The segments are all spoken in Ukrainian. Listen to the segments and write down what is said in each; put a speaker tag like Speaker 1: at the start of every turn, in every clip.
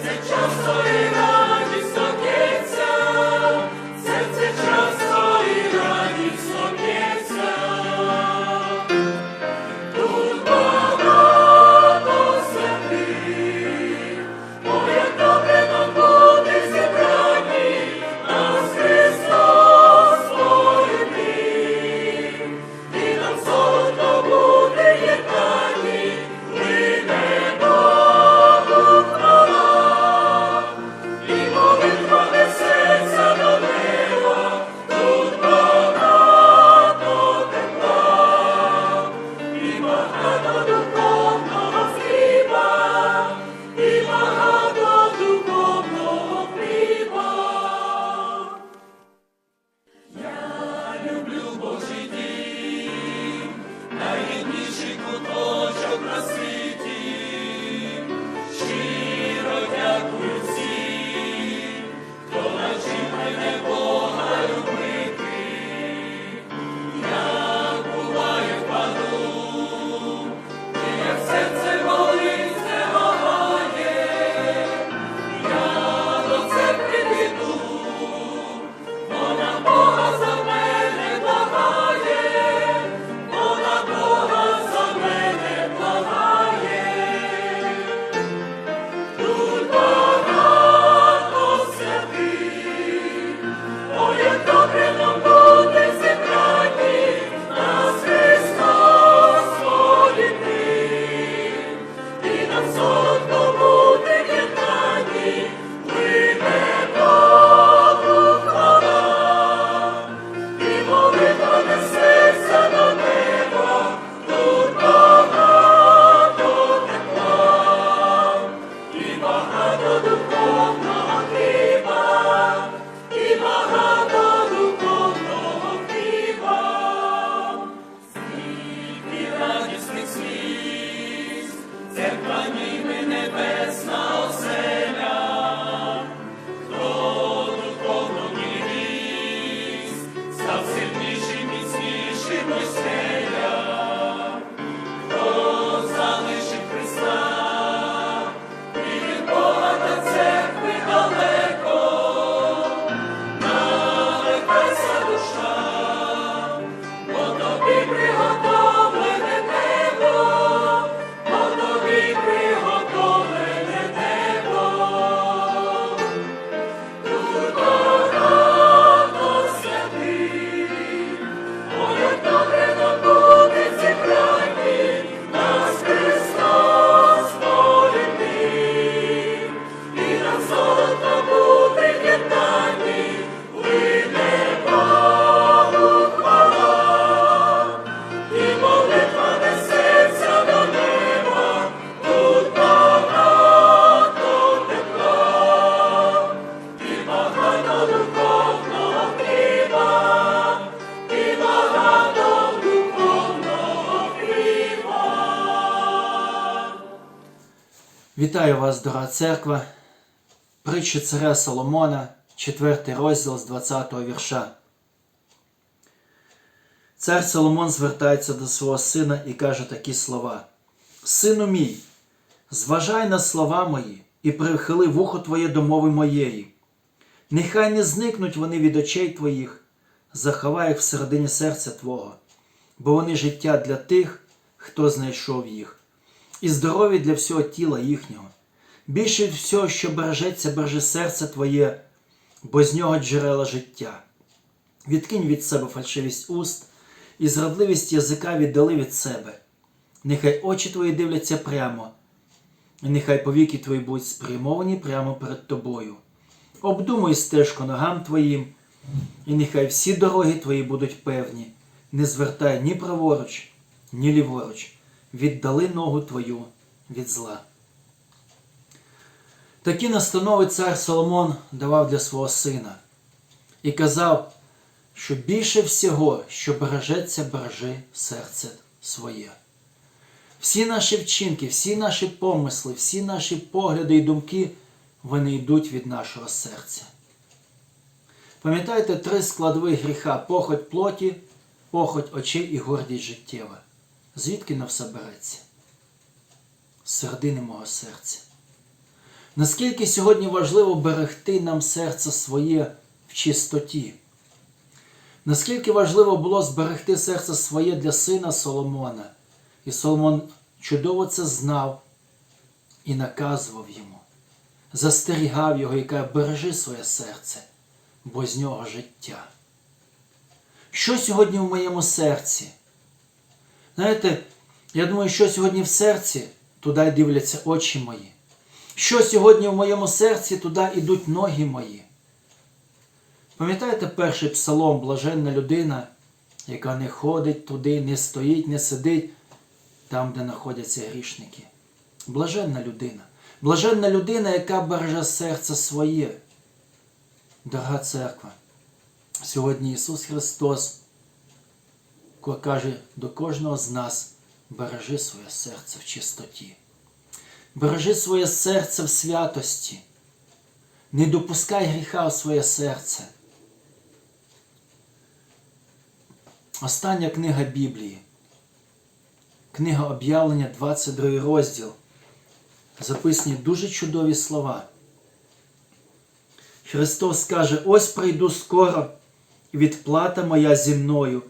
Speaker 1: serce ciasto jest.
Speaker 2: Вітаю вас, дорога церква. Притчі царя Соломона, 4 розділ з 20 вірша. Цар Соломон звертається до свого сина і каже такі слова: Сину мій, зважай на слова мої і прихили вухо твоє до мови моєї. Нехай не зникнуть вони від очей твоїх, заховай їх всередині серця Твого, бо вони життя для тих, хто знайшов їх і здоров'я для всього тіла їхнього. Більше всього, що бережеться, бережи серце твоє, бо з нього джерела життя. Відкинь від себе фальшивість уст і зрадливість язика віддали від себе. Нехай очі твої дивляться прямо, і нехай повіки твої будуть спрямовані прямо перед тобою. Обдумуй стежку ногам твоїм, і нехай всі дороги твої будуть певні, не звертай ні праворуч, ні ліворуч, віддали ногу твою від зла. Такі настанови цар Соломон давав для свого сина і казав, що більше всього, що бережеться, бережи серце своє. Всі наші вчинки, всі наші помисли, всі наші погляди і думки, вони йдуть від нашого серця. Пам'ятайте три складові гріха похоть плоті, похоть очей і гордість життєва. Звідки на все береться? З мого серця. Наскільки сьогодні важливо берегти нам серце своє в чистоті? Наскільки важливо було зберегти серце своє для сина Соломона? І Соломон чудово це знав і наказував йому, застерігав його і каже, бережи своє серце, бо з нього життя. Що сьогодні в моєму серці? Знаєте, я думаю, що сьогодні в серці, туди дивляться очі мої. Що сьогодні в моєму серці, туди йдуть ноги мої. Пам'ятаєте перший псалом, блаженна людина, яка не ходить туди, не стоїть, не сидить там, де знаходяться грішники. Блаженна людина. Блаженна людина, яка береже серце своє. Дорога церква. Сьогодні Ісус Христос каже до кожного з нас, бережи своє серце в чистоті. Бережи своє серце в святості. Не допускай гріха в своє серце. Остання книга Біблії. Книга об'явлення, 22 розділ. Записані дуже чудові слова. Христос каже: ось прийду скоро, і відплата моя зі мною,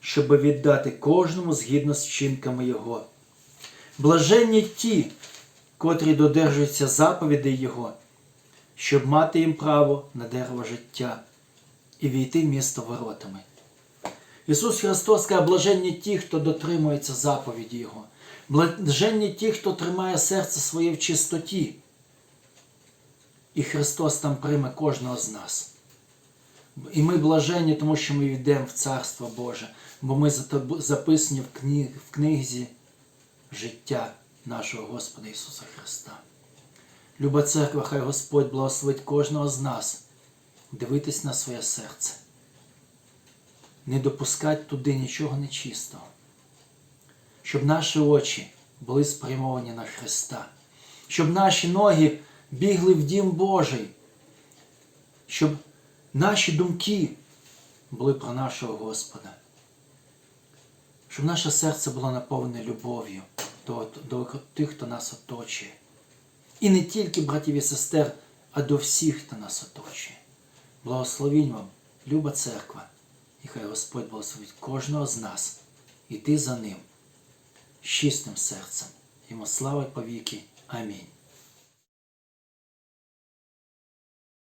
Speaker 2: щоб віддати кожному згідно з вчинками Його. Блаженні ті, котрі додержуються заповідей Його, щоб мати їм право на дерево життя і війти в місто воротами. Ісус Христос каже, блаженні ті, хто дотримується заповіді Його, блаженні ті, хто тримає серце своє в чистоті. І Христос там прийме кожного з нас. І ми блаженні, тому що ми йдемо в Царство Боже, бо ми записані в, книг, в книзі життя нашого Господа Ісуса Христа. Люба церква, хай Господь благословить кожного з нас дивитись на своє серце, не допускати туди нічого нечистого, щоб наші очі були спрямовані на Христа, щоб наші ноги бігли в дім Божий, щоб наші думки були про нашого Господа, щоб наше серце було наповнене любов'ю до, до тих, хто нас оточує. І не тільки братів і сестер, а до всіх, хто нас оточує. Благословінь вам, люба церква, і хай Господь благословить кожного з нас іти за ним чистим серцем. Йому слава повіки. Амінь.